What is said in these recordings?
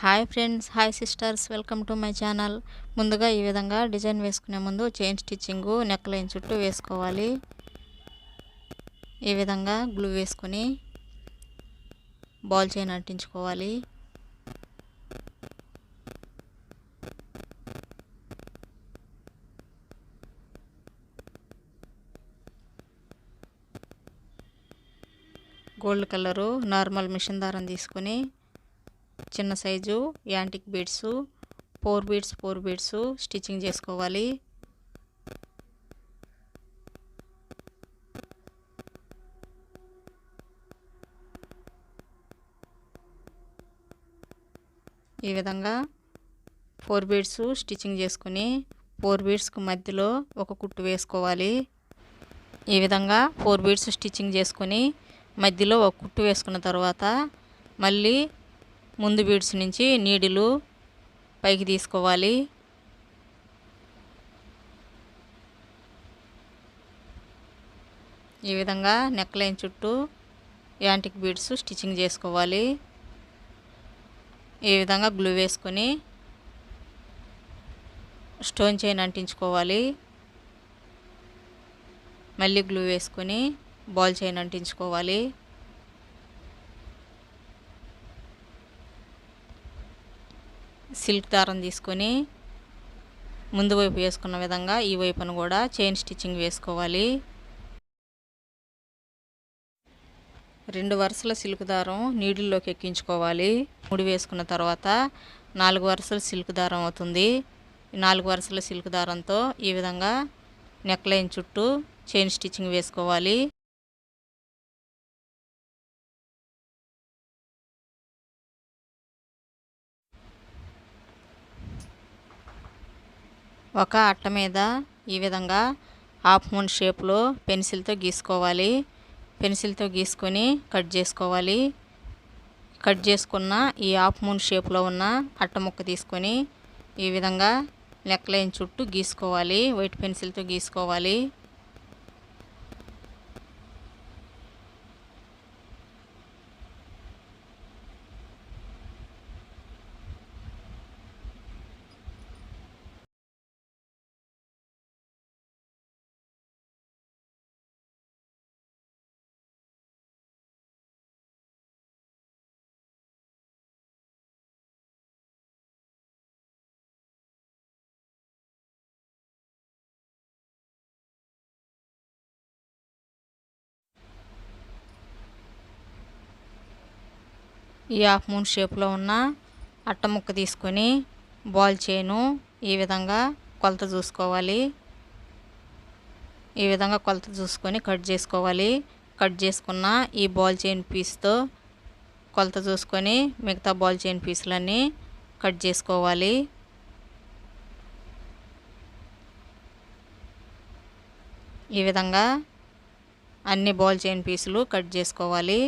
Hi friends hi sisters welcome to my channel. ముందుగా ఈ విధంగా డిజైన్ వేసుకునే ముందు చైన్ స్టిచ్చింగు నెక్ లైన్ చుట్టూ వేసుకోవాలి. ఈ విధంగా గ్లూ వేసుకొని బాల్ చైన్ అంటించుకోవాలి. గోల్డ్ కలరు నార్మల్ మిషన్ దారం తీసుకొని చిన్న size antique beads four beads four beads stitching చేసుకోవాలి. ఈ విధంగా ఫోర్ బీడ్స్ స్టిచ్చింగ్ చేసుకుని ఫోర్ బీడ్స్కి మధ్యలో ఒక కుట్టు వేసుకోవాలి. ఈ విధంగా ఫోర్ బీడ్స్ స్టిచ్చింగ్ చేసుకొని మధ్యలో ఒక కుట్టు వేసుకున్న తర్వాత మళ్ళీ ముందు బీడ్స్ నుంచి నీడిలు పైకి తీసుకోవాలి. ఈ విధంగా నెక్ లైన్ చుట్టూ యాంటిక్ బీడ్స్ స్టిచ్చింగ్ చేసుకోవాలి. ఈ విధంగా గ్లూ వేసుకొని స్టోన్ చైన్ అంటించుకోవాలి. మళ్ళీ గ్లూ వేసుకొని బాల్ చైన్ అంటించుకోవాలి. సిల్క్ దారం తీసుకొని ముందు వైపు వేసుకున్న విధంగా ఈ వైపును కూడా చైన్ స్టిచ్చింగ్ వేసుకోవాలి. రెండు వరుసల సిల్క్ దారం నీడిల్లోకి ఎక్కించుకోవాలి. ముడి వేసుకున్న తర్వాత నాలుగు వరుసల సిల్క్ దారం అవుతుంది. నాలుగు వరుసల సిల్క్ దారంతో ఈ విధంగా నెక్ లైన్ చుట్టూ చైన్ స్టిచ్చింగ్ వేసుకోవాలి. ఒక అట్ట మీద ఈ విధంగా హాఫ్ మూన్ షేప్లో పెన్సిల్తో గీసుకోవాలి. పెన్సిల్తో గీసుకొని కట్ చేసుకోవాలి. కట్ చేసుకున్న ఈ హాఫ్ మూన్ షేప్లో ఉన్న అట్ట ముక్క తీసుకొని ఈ విధంగా లెక్కలైన చుట్టూ గీసుకోవాలి. వైట్ పెన్సిల్తో గీసుకోవాలి. ఈ హాఫ్ మూన్ షేప్లో ఉన్న అట్ట ముక్క తీసుకొని బాల్ చేయను. ఈ విధంగా కొలత చూసుకోవాలి. ఈ విధంగా కొలత చూసుకొని కట్ చేసుకోవాలి. కట్ చేసుకున్న ఈ బాల్ చైన్ పీస్తో కొలత చూసుకొని మిగతా బాల్ చైన్ పీసులన్నీ కట్ చేసుకోవాలి. ఈ విధంగా అన్ని బాల్ చైన్ పీసులు కట్ చేసుకోవాలి.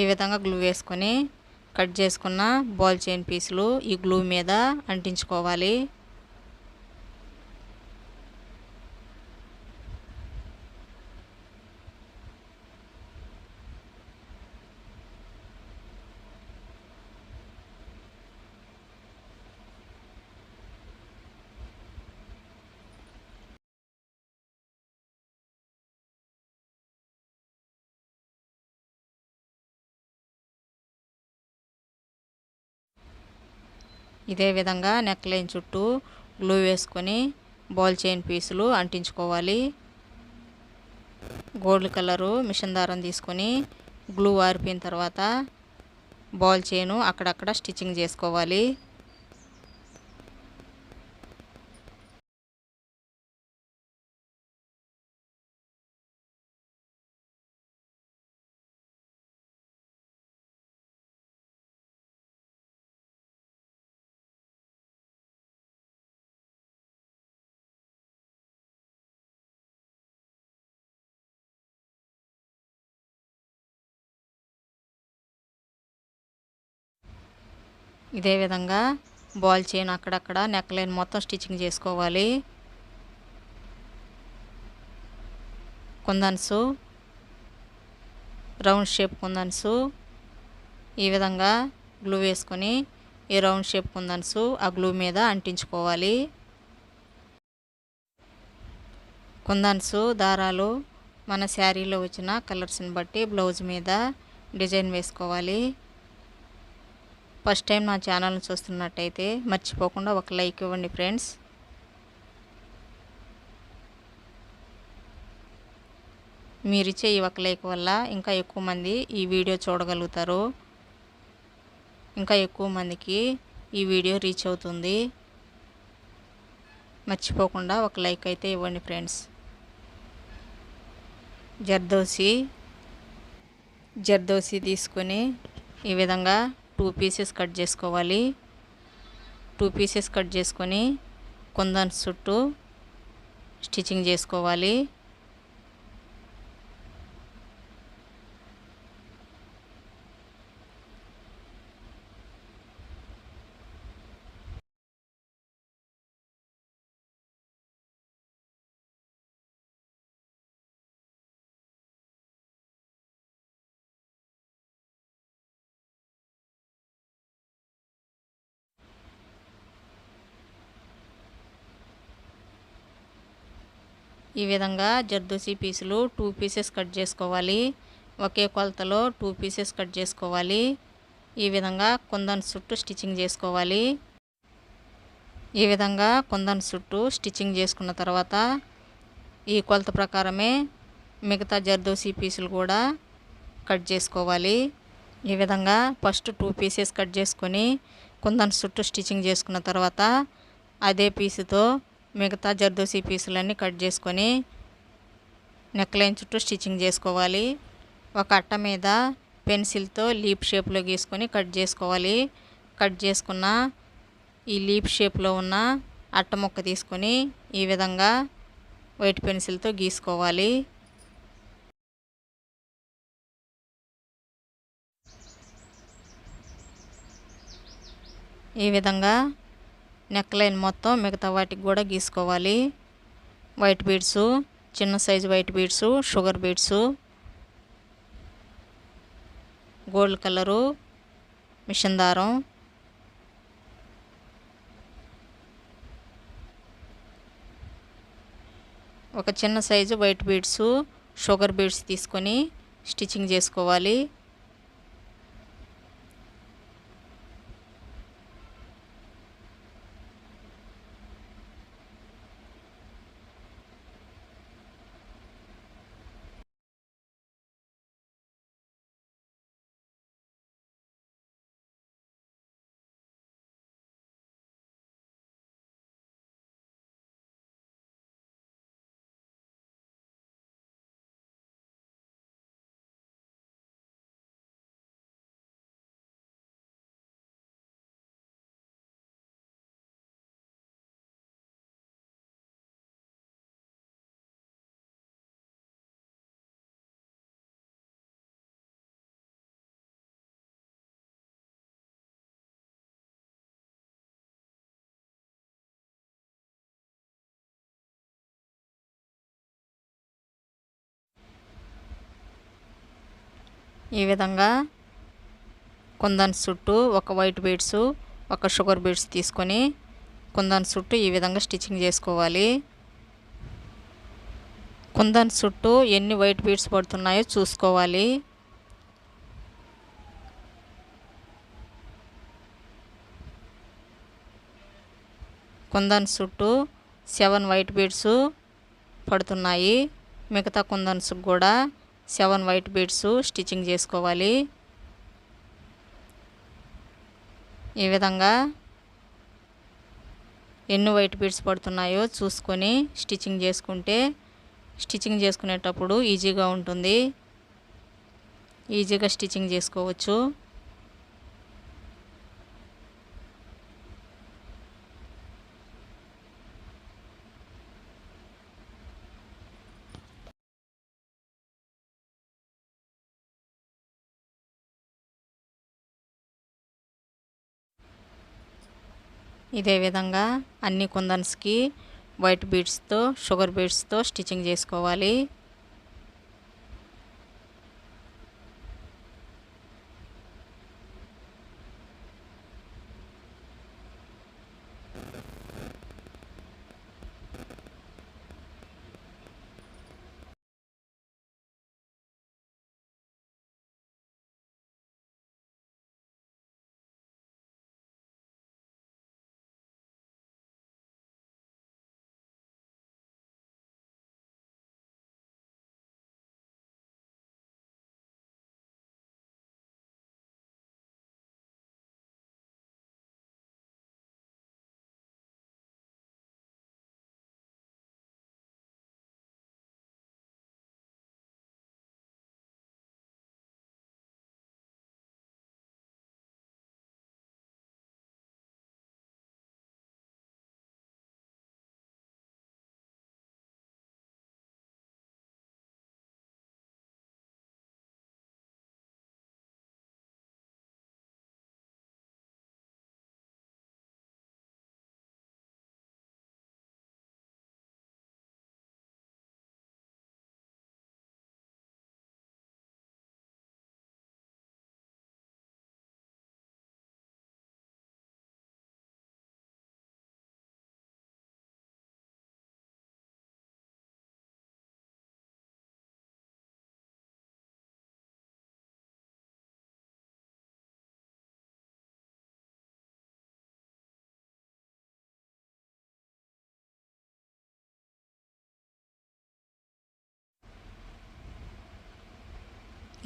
ఈ విధంగా గ్లూ వేసుకొని కట్ చేసుకున్న బాల్ చైన్ పీసులు ఈ గ్లూ మీద అంటించుకోవాలి. ఇదే విధంగా నెక్ లైన్ చుట్టూ గ్లూ వేసుకొని బాల్ చైన్ పీసులు అంటించుకోవాలి. గోల్డ్ కలరు మిషన్ దారం తీసుకొని గ్లూ ఆరిపోయిన తర్వాత బాల్ చైను అక్కడక్కడ స్టిచ్చింగ్ చేసుకోవాలి. ఇదే విధంగా బాల్ చైన్ అక్కడక్కడ నెక్ లైన్ మొత్తం స్టిచ్చింగ్ చేసుకోవాలి. కుందన్సు రౌండ్ షేప్ కుందన్సు ఈ విధంగా గ్లూ వేసుకొని ఈ రౌండ్ షేప్ కుందన్సు ఆ గ్లూ మీద అంటించుకోవాలి. కుందన్సు దారాలు మన శారీలో వచ్చిన కలర్స్ని బట్టి బ్లౌజ్ మీద డిజైన్ వేసుకోవాలి. ఫస్ట్ టైం నా ఛానల్ని చూస్తున్నట్టయితే మర్చిపోకుండా ఒక లైక్ ఇవ్వండి ఫ్రెండ్స్. మీరిచ్చే ఈ ఒక లైక్ వల్ల ఇంకా ఎక్కువ మంది ఈ వీడియో చూడగలుగుతారు. ఇంకా ఎక్కువ మందికి ఈ వీడియో రీచ్ అవుతుంది. మర్చిపోకుండా ఒక లైక్ అయితే ఇవ్వండి ఫ్రెండ్స్. జర్దోసి జర్దోసి తీసుకొని ఈ విధంగా టూ పీసెస్ కట్ చేసుకోవాలి. టూ పీసెస్ కట్ చేసుకొని కొందన్ చుట్టూ స్టిచ్చింగ్ చేసుకోవాలి. ఈ విధంగా జర్దోసి పీసులు టూ పీసెస్ కట్ చేసుకోవాలి. ఒకే కొలతలో టూ పీసెస్ కట్ చేసుకోవాలి. ఈ విధంగా కుందన్ చుట్టూ స్టిచ్చింగ్ చేసుకోవాలి. ఈ విధంగా కుందన్ చుట్టూ స్టిచ్చింగ్ చేసుకున్న తర్వాత ఈ కొలత ప్రకారమే మిగతా జర్దోసి పీసులు కూడా కట్ చేసుకోవాలి. ఈ విధంగా ఫస్ట్ టూ పీసెస్ కట్ చేసుకొని కుందన్ చుట్టూ స్టిచ్చింగ్ చేసుకున్న తర్వాత అదే పీసుతో మిగతా జర్దోసి పీసులన్నీ కట్ చేసుకొని నెక్లైన్ చుట్టూ స్టిచ్చింగ్ చేసుకోవాలి. ఒక అట్ట మీద పెన్సిల్తో లీప్ షేప్లో గీసుకొని కట్ చేసుకోవాలి. కట్ చేసుకున్న ఈ లీప్ షేప్లో ఉన్న అట్ట ముక్క తీసుకొని ఈ విధంగా వైట్ పెన్సిల్తో గీసుకోవాలి. ఈ విధంగా నెక్ లైన్ మొత్తం మిగతా వాటికి కూడా గీసుకోవాలి. వైట్ బీడ్స్ చిన్న size white beads sugar beads gold colour machine దారం. ఒక చిన్న size white beads sugar beads తీసుకొని స్టిచ్చింగ్ చేసుకోవాలి. ఈ విధంగా కుందన్ చుట్టూ ఒక వైట్ బీడ్స్ ఒక షుగర్ బీడ్స్ తీసుకొని కుందన్ చుట్టూ ఈ విధంగా స్టిచ్చింగ్ చేసుకోవాలి. కుందన్ చుట్టూ ఎన్ని వైట్ బీడ్స్ పడుతున్నాయో చూసుకోవాలి. కుందన్ చుట్టూ సెవెన్ వైట్ బీడ్స్ పడుతున్నాయి. మిగతా కుందన్స్ కూడా సెవెన్ వైట్ బీడ్స్ స్టిచ్చింగ్ చేసుకోవాలి. ఈ విధంగా ఎన్ని వైట్ బీడ్స్ పడుతున్నాయో చూసుకొని స్టిచ్చింగ్ చేసుకుంటే స్టిచ్చింగ్ చేసుకునేటప్పుడు ఈజీగా ఉంటుంది. ఈజీగా స్టిచ్చింగ్ చేసుకోవచ్చు. ఇదే విధంగా అన్ని కుందన్స్కి వైట్ బీడ్స్తో షుగర్ బీడ్స్తో స్టిచ్చింగ్ చేసుకోవాలి.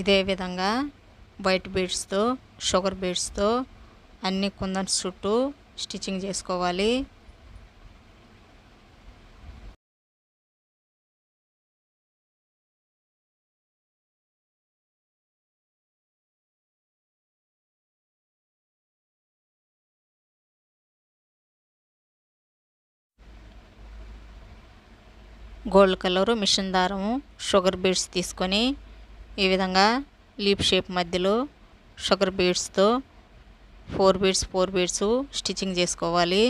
ఇదే విధంగా వైట్ బీడ్స్తో షుగర్ బీడ్స్తో అన్ని కుందన్స్ చుట్టూ స్టిచ్చింగ్ చేసుకోవాలి. గోల్డ్ కలరు మిషన్ దారము షుగర్ బీడ్స్ తీసుకొని ఈ విధంగా లీప్ షేప్ మధ్యలో sugar బీడ్స్తో four beads four beads stitching చేసుకోవాలి.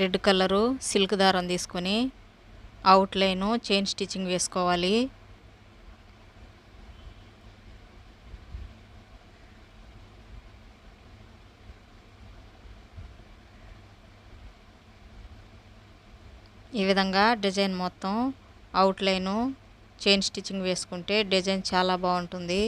రెడ్ కలరు సిల్క్ దారం తీసుకొని అవుట్లైను చైన్ స్టిచ్చింగ్ వేసుకోవాలి. ఈ విధంగా డిజైన్ మొత్తం అవుట్లైను చైన్ స్టిచ్చింగ్ వేసుకుంటే డిజైన్ చాలా బాగుంటుంది.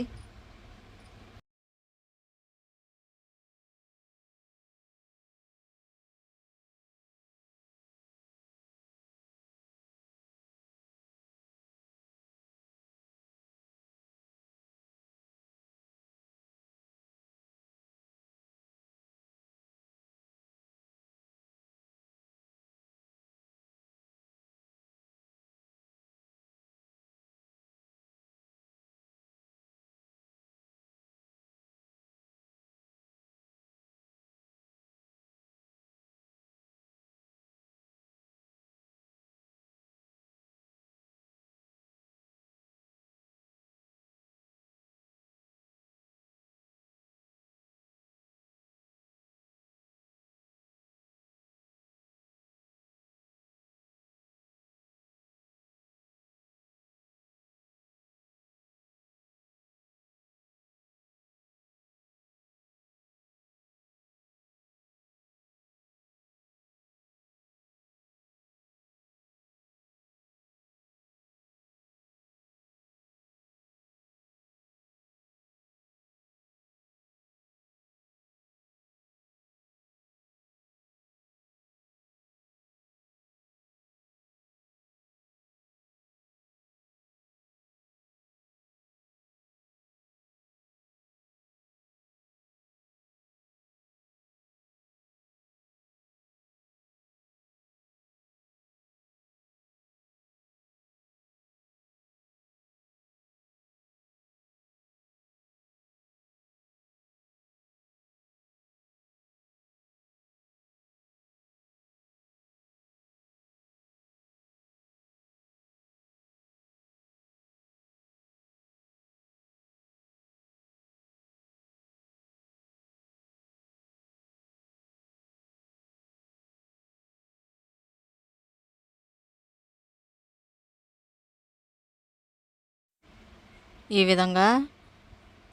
ఈ విధంగా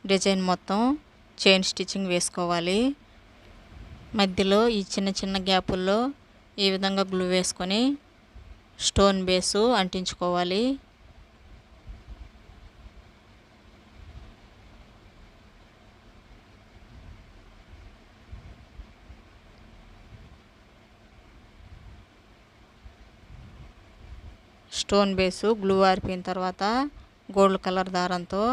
డిజైన్ మొత్తం చైన్ స్టిచ్చింగ్ వేసుకోవాలి. మధ్యలో ఈ చిన్న చిన్న గ్యాపుల్లో ఈ విధంగా గ్లూ వేసుకొని స్టోన్ బేసు అంటించుకోవాలి. స్టోన్ బేసు గ్లూ ఆరిపోయిన తర్వాత గోల్డ్ కలర్ దారంతో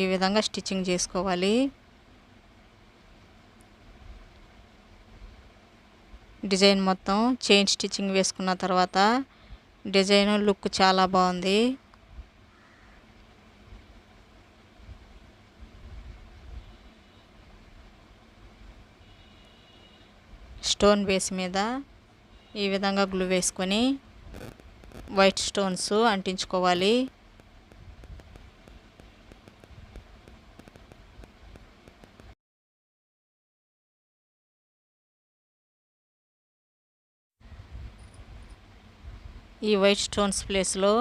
ఈ విధంగా స్టిచ్చింగ్ చేసుకోవాలి. డిజైన్ మొత్తం చైన్ స్టిచ్చింగ్ వేసుకున్న తర్వాత డిజైన్ లుక్ చాలా బాగుంది. స్టోన్ బేస్ మీద ఈ విధంగా గ్లూ వేసుకొని వైట్ స్టోన్స్ అంటించుకోవాలి. ఈ వైట్ స్టోన్స్ ప్లేస్లో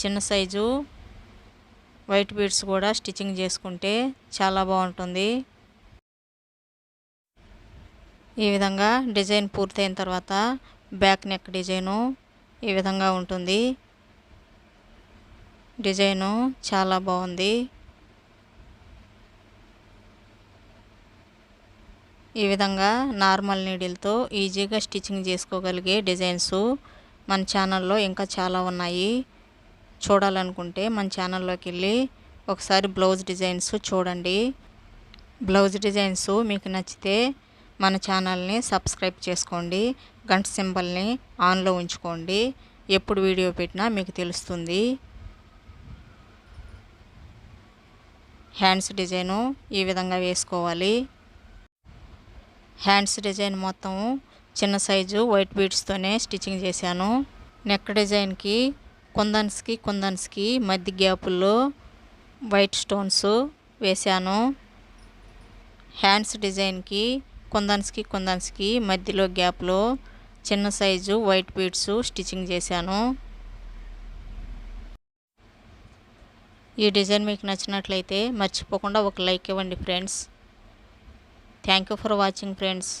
చిన్న సైజు వైట్ బీడ్స్ కూడా స్టిచ్చింగ్ చేసుకుంటే చాలా బాగుంటుంది. ఈ విధంగా డిజైన్ పూర్తయిన తర్వాత బ్యాక్ నెక్ డిజైను ఈ విధంగా ఉంటుంది. డిజైను చాలా బాగుంది. ఈ విధంగా నార్మల్ నీడిల్తో ఈజీగా స్టిచ్చింగ్ చేసుకోగలిగే డిజైన్స్ మన ఛానల్లో ఇంకా చాలా ఉన్నాయి. చూడాలనుకుంటే మన ఛానల్లోకి వెళ్ళి ఒకసారి బ్లౌజ్ డిజైన్స్ చూడండి. బ్లౌజ్ డిజైన్స్ మీకు నచ్చితే మన ఛానల్ని సబ్స్క్రైబ్ చేసుకోండి. గంట సింబల్ని ఆన్లో ఉంచుకోండి. ఎప్పుడు వీడియో పెట్టినా మీకు తెలుస్తుంది. హ్యాండ్స్ డిజైను ఈ విధంగా వేసుకోవాలి. హ్యాండ్స్ డిజైన్ మొత్తం చిన్న సైజు వైట్ బీడ్స్తోనే స్టిచ్చింగ్ చేశాను. నెక్ డిజైన్కి కుందన్స్కి కుందన్స్కి మధ్య గ్యాపుల్లో వైట్ స్టోన్స్ వేశాను. హ్యాండ్స్ డిజైన్కి కుందన్స్కి కుందన్స్కి మధ్యలో గ్యాప్లో చిన్న సైజు వైట్ బీడ్స్ స్టిచ్చింగ్ చేశాను. ఈ డిజైన్ మీకు నచ్చినట్లయితే మర్చిపోకుండా ఒక లైక్ ఇవ్వండి friends. Thank you for watching friends.